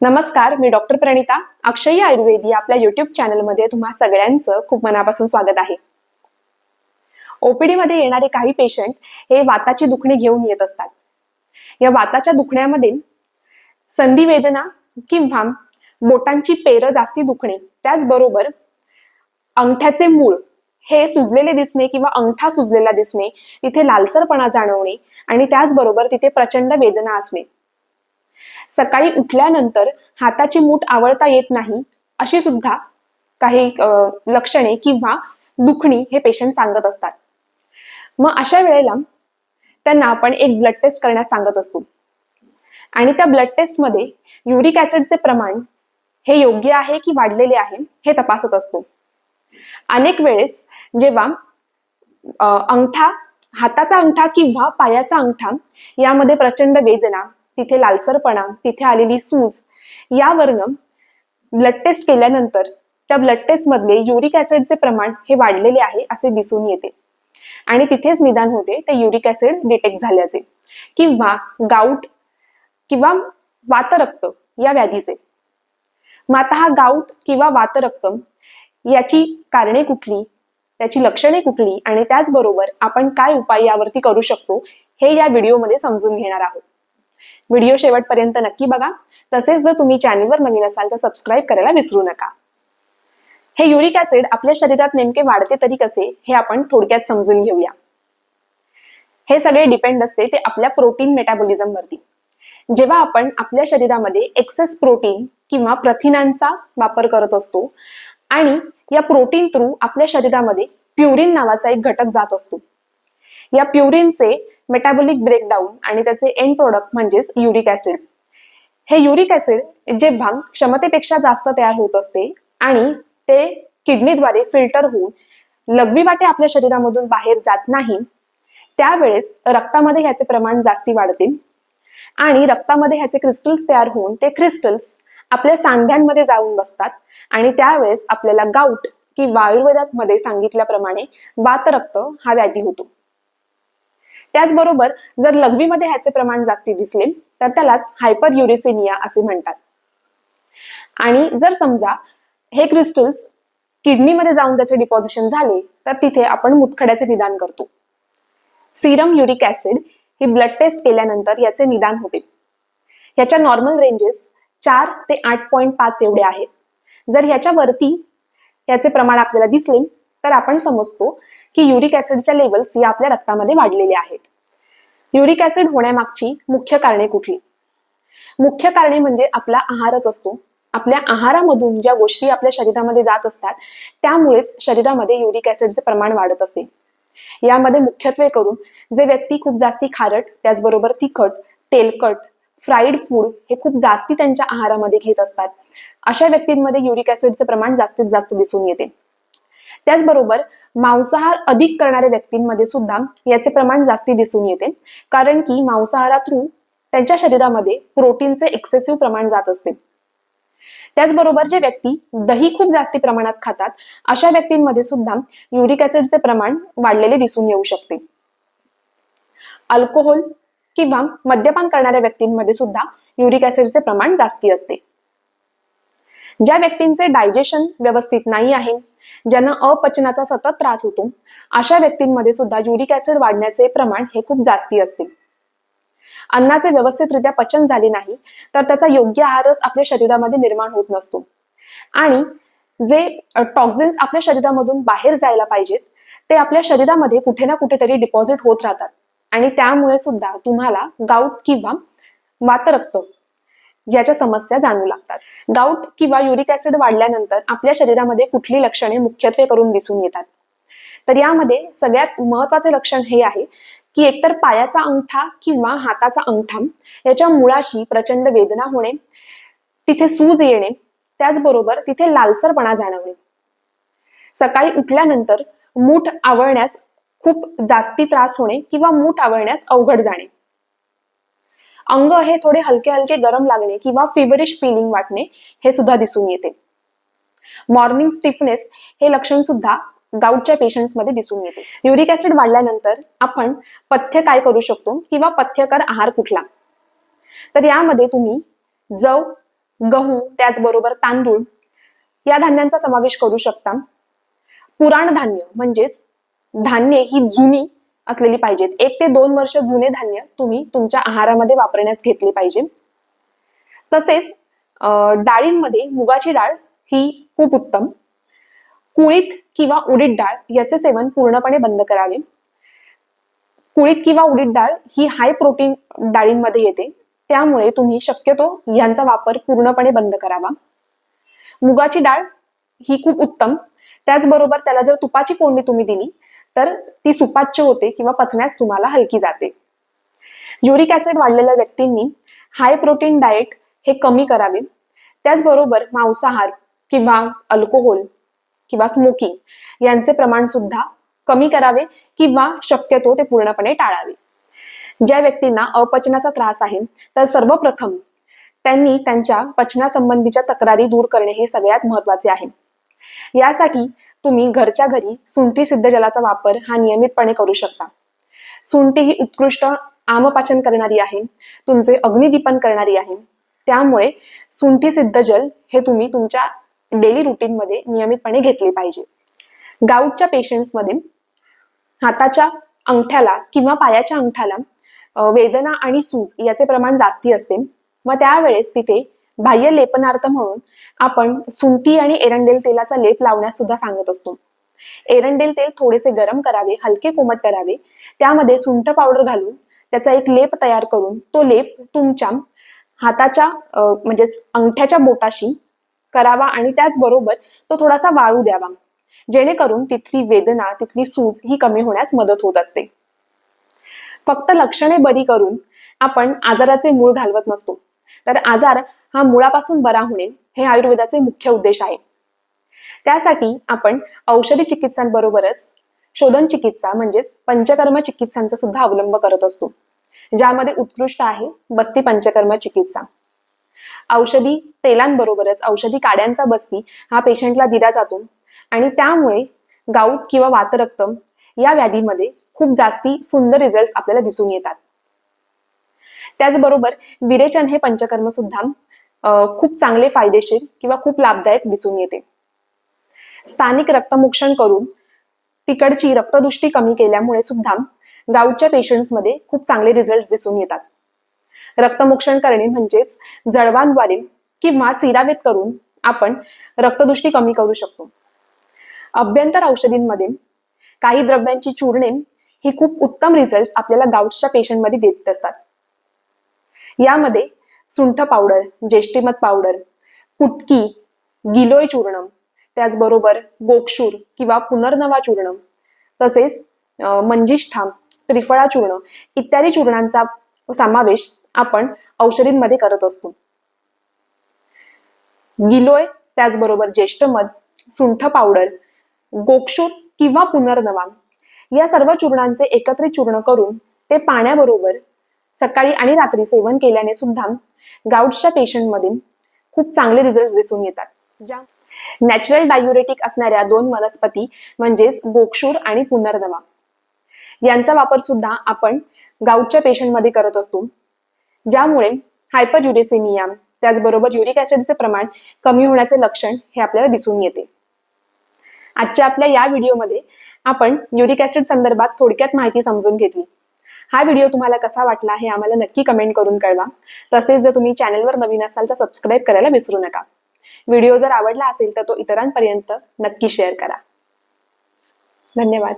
नमस्कार मी डॉक्टर प्रणिता अक्षयी आयुर्वेदी आपल्या युट्यूब चॅनलमध्ये तुम्हा सगळ्यांचं खूप मनापासून स्वागत आहे. ओपीडी मध्ये येणारे काही पेशंट हे वाताची दुखणी घेऊन येत असतात. या वाताच्या दुखण्यामध्ये संधी वेदना किंवा बोटांची पेरं जास्ती दुखणे त्याचबरोबर अंगठ्याचे मूळ हे सुजलेले दिसणे किंवा अंगठा सुजलेला दिसणे तिथे लालसरपणा जाणवणे आणि त्याचबरोबर तिथे प्रचंड वेदना असणे. सकाळी उठल्यानंतर हाताची मूठ आवळता येत नाही अशी सुद्धा काही लक्षणे किंवा दुखणी हे पेशंट सांगत असतात. मग अशा वेळेला त्यांना आपण एक ब्लड टेस्ट करण्यास सांगत असतो. आणि त्या ब्लड टेस्टमध्ये युरिक ऍसिडचे प्रमाण हे योग्य आहे की वाढलेले आहे हे तपासत असतो. अनेक वेळेस जेव्हा अंगठा हाताचा अंगठा किंवा पायाचा अंगठा यामध्ये प्रचंड वेदना तिथे लालसरपणा तिथे आलेली सूज यावरनं ब्लड टेस्ट केल्यानंतर त्या ब्लड टेस्टमधले युरिक ऍसिडचे प्रमाण हे वाढलेले आहे असे दिसून येते. आणि तिथेच निदान होते ते युरिक ऍसिड डिटेक्ट झाल्याचे. किंवा गाऊट किंवा वातरक्त या व्याधीचे. मग आता हा गाऊट किंवा वातरक्त याची कारणे कुठली त्याची लक्षणे कुठली आणि त्याचबरोबर आपण काय उपाय यावरती करू शकतो हे या व्हिडिओमध्ये समजून घेणार आहोत. व्हिडिओ शेवटपर्यंत नक्की बघा. तसेच जर तुम्ही चॅनलवर नवीन असाल तर सबस्क्राईब करायला विसरू नका. हे युरिक ऍसिड आपल्या शरीरात नेमके वाढते तरी कसे हे आपण थोडक्यात समजून घेऊया. हे सगळे डिपेंड असते ते आपल्या प्रोटीन मेटाबॉलिझम वरती. जेव्हा आपण आपल्या शरीरामध्ये एक्सेस प्रोटीन किंवा प्रथिनांचा वापर करत असतो आणि या प्रोटीन थ्रू आपल्या शरीरामध्ये प्युरिन नावाचा एक घटक जात असतो. या प्युरिनचे मेटाबॉलिक ब्रेकडाऊन आणि त्याचे एंड प्रोडक्ट म्हणजेच युरिक ऍसिड हे युरिक ऍसिड जेव्हा क्षमतेपेक्षा जास्त तयार होत असते आणि ते किडनीद्वारे फिल्टर होऊन लघवी वाटे आपल्या शरीरामधून बाहेर जात नाही त्यावेळेस रक्तामध्ये ह्याचे प्रमाण जास्ती वाढते आणि रक्तामध्ये ह्याचे क्रिस्टल्स तयार होऊन ते क्रिस्टल्स आपल्या सांध्यांमध्ये जाऊन बसतात आणि त्यावेळेस आपल्याला गाऊट किंवा आयुर्वेदात मध्ये सांगितल्याप्रमाणे वातरक्त हा व्याधी होतो. त्याचबरोबर जर लघवीमध्ये ह्याचे प्रमाण जास्ती दिसले तर त्यालाच हायपर युरिसिमिया असे म्हणतात. आणि जर समजा हे क्रिस्टल्स किडनीमध्ये जाऊन त्याचे डिपॉझिशन झाले तर तिथे आपण मुतखड्याचे निदान करतो. सिरम युरिक ऍसिड ही ब्लड टेस्ट केल्यानंतर याचे निदान होते. याच्या नॉर्मल रेंजेस चार ते आठ पॉईंट पाच एवढे आहेत. जर ह्याच्या वरती याचे प्रमाण आपल्याला दिसले तर आपण समजतो की युरिक ऍसिडच्या लेवल्स या आपल्या रक्तामध्ये वाढलेल्या आहेत. युरिक ऍसिड होण्यामागची मुख्य कारणे कुठली? मुख्य कारणे म्हणजे आपला आहारच असतो. आपल्या आहारामधून ज्या गोष्टी आपल्या शरीरामध्ये जात असतात त्यामुळेच शरीरामध्ये युरिक ऍसिडचे प्रमाण वाढत असते. यामध्ये मुख्यत्वे करून जे व्यक्ती खूप जास्ती खारट त्याचबरोबर तिखट तेलकट फ्राईड फूड हे खूप जास्ती त्यांच्या आहारामध्ये घेत असतात. अशा व्यक्तींमध्ये युरिक ऍसिडचे प्रमाण जास्तीत जास्त दिसून येते. त्याचबरोबर मांसाहार अधिक करणाऱ्या व्यक्तींमध्ये सुद्धा याचे प्रमाण जास्ती दिसून येते. कारण की मांसाहारा थ्रू त्यांच्या शरीरामध्ये प्रोटीनचे एक्सेसिव्ह प्रमाण जात असते. त्याचबरोबर जे व्यक्ती दही खूप जास्ती प्रमाणात खातात अशा व्यक्तींमध्ये सुद्धा युरिक ऍसिडचे प्रमाण वाढलेले दिसून येऊ शकते. अल्कोहोल किंवा मद्यपान करणाऱ्या व्यक्तींमध्ये सुद्धा युरिक ऍसिडचे प्रमाण जास्ती असते. ज्या व्यक्तींचे डायजेशन व्यवस्थित नाही आहे ज्यांना अपचनाचा सतत त्रास होतो अशा व्यक्तींमध्ये सुद्धा युरिक ऍसिड वाढण्याचे प्रमाण हे खूप जास्ती असते. अन्नाचे व्यवस्थितरित्या पचन झाले नाही तर त्याचा योग्य आहारच आपल्या शरीरामध्ये निर्माण होत नसतो. आणि जे टॉक्झिन्स आपल्या शरीरामधून बाहेर जायला पाहिजेत ते आपल्या शरीरामध्ये कुठे ना कुठेतरी डिपॉझिट होत राहतात. आणि त्यामुळे सुद्धा तुम्हाला गाऊट किंवा वातरक्त याच्या समस्या जाणवू लागतात. गाऊट किंवा युरिक ऍसिड वाढल्यानंतर आपल्या शरीरामध्ये कुठली लक्षणे मुख्यत्वे करून दिसून येतात? तर यामध्ये सगळ्यात महत्त्वाचे लक्षण हे आहे की एकतर पायाचा अंगठा किंवा हाताचा अंगठा याच्या मुळाशी प्रचंड वेदना होणे तिथे सूज येणे त्याचबरोबर तिथे लालसरपणा जाणवणे. सकाळी उठल्यानंतर मूठ आवळण्यास खूप जास्ती त्रास होणे किंवा मूठ आवळण्यास अवघड जाणे. अंग हे थोडे हलके हलके गरम लागणे किंवा फिवरिश फिलिंग वाटणे हे सुद्धा दिसून येते. मॉर्निंग स्टिफनेस हे लक्षण सुद्धा गाऊटच्या पेशंट्समध्ये दिसून येते. युरिक ऍसिड वाढल्यानंतर आपण पथ्य काय करू शकतो किंवा पथ्यकर आहार कुठला? तर यामध्ये तुम्ही जव गहू त्याचबरोबर तांदूळ या धान्यांचा समावेश करू शकता. पुराण धान्य म्हणजेच धान्य ही जुनी असलेली पाहिजेत. एक ते दोन वर्ष जुने धान्य तुम्ही तुमच्या आहारामध्ये वापरण्यास घेतले पाहिजे. तसेच अं, डाळींमध्ये मुगाची डाळ ही खूप उत्तम. कुळीत किंवा उडीद डाळ याचे सेवन पूर्णपणे बंद करावे. कुळीत किंवा उडीद डाळ ही हाय प्रोटीन डाळींमध्ये येते. त्यामुळे तुम्ही शक्यतो यांचा वापर पूर्णपणे बंद करावा. मुगाची डाळ ही खूप उत्तम. त्याचबरोबर त्याला जर तुपाची फोडणी तुम्ही दिली तर ती सुपाच्य होते किंवा पचण्यास तुम्हाला हलकी जाते. युरिक ऍसिड वाढलेल्या व्यक्तींनी हाय प्रोटीन डाएट हे कमी करावे. त्याचबरोबर मांसाहार किंवा अल्कोहोल किंवा स्मोकिंग यांचे प्रमाण सुद्धा कमी करावे किंवा शक्यतो ते पूर्णपणे टाळावे. ज्या व्यक्तींना अपचनाचा त्रास आहे तर सर्वप्रथम त्यांनी त्यांच्या पचनासंबंधीच्या तक्रारी दूर करणे हे सगळ्यात महत्त्वाचे आहे. यासाठी तुम्ही घरच्या घरी सुंठी सिद्ध जलाचा वापर हा नियमितपणे करू शकता. सुंठी ही उत्कृष्ट आमपाचन करणारी आहे तुमचे अग्निदीपन करणारी आहे. त्यामुळे सुंठी सिद्ध जल हे तुम्ही तुमच्या डेली रुटीनमध्ये नियमितपणे घेतले पाहिजे. गाऊटच्या पेशंट्समध्ये हाताच्या अंगठ्याला किंवा पायाच्या अंगठ्याला वेदना आणि सूज याचे प्रमाण जास्ती असते. मग त्यावेळेस तिथे बाह्य लेपनार्थ म्हणून आपण सुंठी आणि एरंडेल तेलाचा लेप लावण्यास सुद्धा सांगत असतो. एरंडेल तेल थोडेसे गरम करावे हलके कोमट करावे त्यामध्ये सुंठ पावडर घालून त्याचा एक लेप तयार करून तो लेप तुमच्या हाताच्या म्हणजेच अंगठ्याच्या बोटाशी करावा आणि त्याचबरोबर तो थोडासा वाळू द्यावा. जेणेकरून तिथली वेदना तिथली सूज ही कमी होण्यास मदत होत असते. फक्त लक्षणे बरी करून आपण आजाराचे मूळ घालवत नसतो. तर आजार हा मुळापासून बरा होणे हे आयुर्वेदाचे मुख्य उद्देश आहे. त्यासाठी आपण औषधी चिकित्सांबरोबरच शोधन चिकित्सा म्हणजेच पंचकर्म चिकित्सांचा सुद्धा अवलंब करत असतो. ज्यामध्ये उत्कृष्ट आहे बस्ती पंचकर्म चिकित्सा. औषधी तेलांबरोबरच औषधी काड्यांचा बस्ती हा पेशंटला दिला जातो आणि त्यामुळे गाऊट किंवा वातरक्त या व्याधीमध्ये खूप जास्ती सुंदर रिझल्ट आपल्याला दिसून येतात. त्याचबरोबर विरेचन हे पंचकर्म सुद्धा खूप चांगले फायदेशीर किंवा खूप लाभदायक दिसून येते. स्थानिक रक्तमोक्षण करून तिकडची रक्तदृष्टी कमी केल्यामुळे सुद्धा गाऊटच्या पेशंट्समध्ये खूप चांगले रिझल्ट दिसून येतात. रक्तमोक्षण करणे म्हणजेच जळवांद्वारे किंवा सिरावेत करून आपण रक्तदृष्टी कमी करू शकतो. अभ्यंतर औषधींमध्ये काही द्रव्यांची चूर्णे ही खूप उत्तम रिझल्ट आपल्याला गाउटच्या पेशंटमध्ये देत असतात. यामध्ये सुंठ पावडर ज्येष्ठीमत पावडर कुटकी गिलोय चूर्ण त्याचबरोबर गोक्षूर किंवा पुनर्नवा चूर्ण तसेच मंजिष्ठा त्रिफळा चूर्ण इत्यादी चूर्णांचा समावेश आपण औषधींमध्ये करत असतो. गिलोय त्याचबरोबर ज्येष्ठमध सुंठ पावडर गोक्षूर किंवा पुनर्नवा या सर्व चूर्णांचे एकत्रित चूर्ण करून ते पाण्याबरोबर सकाळी आणि रात्री सेवन केल्याने सुद्धा गाऊटच्या पेशंटमध्ये खूप चांगले रिझल्ट दिसून येतात. ज्या नॅचरल डायुरेटिक असणाऱ्या दोन वनस्पती म्हणजेच गोक्षूर आणि पुनर्दवा यांचा वापर सुद्धा आपण गाऊटच्या पेशंटमध्ये करत असतो. ज्यामुळे हायपर युरेसिमिया त्याचबरोबर युरिक ऍसिडचे प्रमाण कमी होण्याचे लक्षण हे आपल्याला दिसून येते. आजच्या आपल्या या व्हिडिओमध्ये आपण युरिक ऍसिड संदर्भात थोडक्यात माहिती समजून घेतली. हा व्हिडिओ तुम्हाला कसा वाटला हे आम्हाला नक्की कमेंट करून कळवा. तसेच जर तुम्ही चॅनलवर नवीन असाल तर सबस्क्राईब करायला विसरू नका. व्हिडिओ जर आवडला असेल तर तो इतरांपर्यंत नक्की शेअर करा. धन्यवाद.